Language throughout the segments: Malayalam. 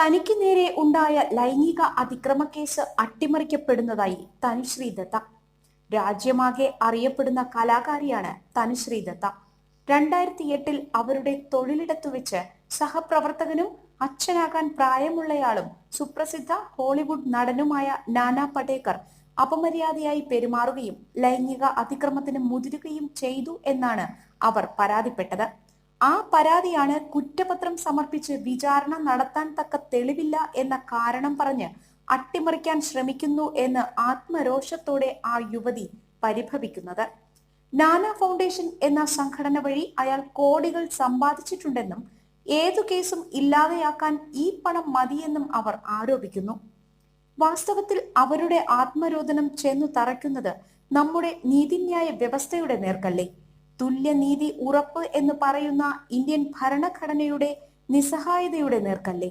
തനിക്ക് നേരെ ഉണ്ടായ ലൈംഗിക അതിക്രമ കേസ് അട്ടിമറിക്കപ്പെടുന്നതായി തനുശ്രീ ദത്ത രാജ്യമാകെ അറിയപ്പെടുന്ന കലാകാരിയാണ് തനുശ്രീ ദത്ത രണ്ടായിരത്തി എട്ടിൽ അവരുടെ തൊഴിലിടത്തു വെച്ച് സഹപ്രവർത്തകനും അച്ഛനാകാൻ പ്രായമുള്ളയാളും സുപ്രസിദ്ധ ഹോളിവുഡ് നടനുമായ നാനാ പടേക്കർ അപമര്യാദയായി പെരുമാറുകയും ലൈംഗിക അതിക്രമത്തിന് മുതിരുകയും ചെയ്തു എന്നാണ് അവർ പരാതിപ്പെട്ടത്. ആ പരാതിയാണ് കുറ്റപത്രം സമർപ്പിച്ച് വിചാരണ നടത്താൻ തക്ക തെളിവില്ല എന്ന കാരണം പറഞ്ഞ് അട്ടിമറിക്കാൻ ശ്രമിക്കുന്നു എന്ന് ആത്മരോഷത്തോടെ ആ യുവതി പരിഭവിക്കുന്നത്. നാന ഫൗണ്ടേഷൻ എന്ന സംഘടന വഴി അയാൾ കോടികൾ സമ്പാദിച്ചിട്ടുണ്ടെന്നും ഏതു കേസും ഇല്ലാതെയാക്കാൻ ഈ പണം മതിയെന്നും അവർ ആരോപിക്കുന്നു. വാസ്തവത്തിൽ അവരുടെ ആത്മരോധനം ചെന്നു തറയ്ക്കുന്നത് നമ്മുടെ നീതിന്യായ വ്യവസ്ഥയുടെ നേർക്കല്ലേ? തുല്യനീതി ഉറപ്പ് എന്ന് പറയുന്ന ഇന്ത്യൻ ഭരണഘടനയുടെ നിസ്സഹായതയുടെ നേർക്കല്ലേ?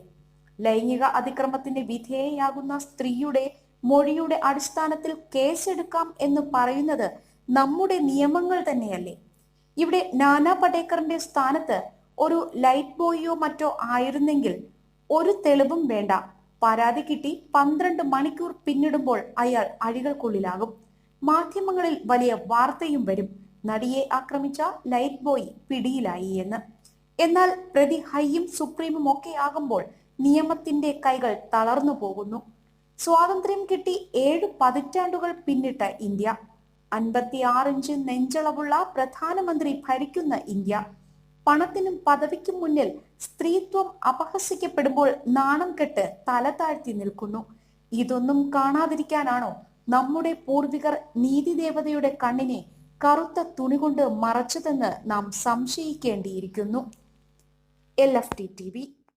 ലൈംഗിക അതിക്രമത്തിന് വിധേയയാകുന്ന സ്ത്രീയുടെ മൊഴിയുടെ അടിസ്ഥാനത്തിൽ കേസെടുക്കാം എന്ന് പറയുന്നത് നമ്മുടെ നിയമങ്ങൾ തന്നെയല്ലേ? ഇവിടെ നാനാ പടേക്കറിന്റെ സ്ഥാനത്ത് ഒരു ലൈറ്റ് ബോയിയോ മറ്റോ ആയിരുന്നെങ്കിൽ ഒരു തെളിവും വേണ്ട. പരാതി കിട്ടി പന്ത്രണ്ട് മണിക്കൂർ പിന്നിടുമ്പോൾ അയാൾ അഴികൾക്കുള്ളിലാകും. മാധ്യമങ്ങളിൽ വലിയ വാർത്തയും വരും. നടിയെ ആക്രമിച്ച ലൈറ്റ് ബോയ് പിടിയിലായി എന്ന്. എന്നാൽ പ്രതി ഹൈയും സുപ്രീമും ഒക്കെ ആകുമ്പോൾ നിയമത്തിന്റെ കൈകൾ തളർന്നു പോകുന്നു. സ്വാതന്ത്ര്യം കിട്ടി ഏഴ് പതിറ്റാണ്ടുകൾ പിന്നിട്ട ഇന്ത്യ. അൻപത്തിയാറ് ഇഞ്ച് നെഞ്ചളവുള്ള പ്രധാനമന്ത്രി ഭരിക്കുന്ന ഇന്ത്യ. പണത്തിനും പദവിക്കും മുന്നിൽ സ്ത്രീത്വം അപഹസിക്കപ്പെടുമ്പോൾ നാണം കെട്ട് തല താഴ്ത്തി നിൽക്കുന്നു. ഇതൊന്നും കാണാതിരിക്കാനാണോ നമ്മുടെ പൂർവികർ നീതിദേവതയുടെ കണ്ണിനെ കറുത്ത തുണി കൊണ്ട് മറച്ചതെന്ന് നാം സംശയിക്കേണ്ടിയിരിക്കുന്നു. L F T T V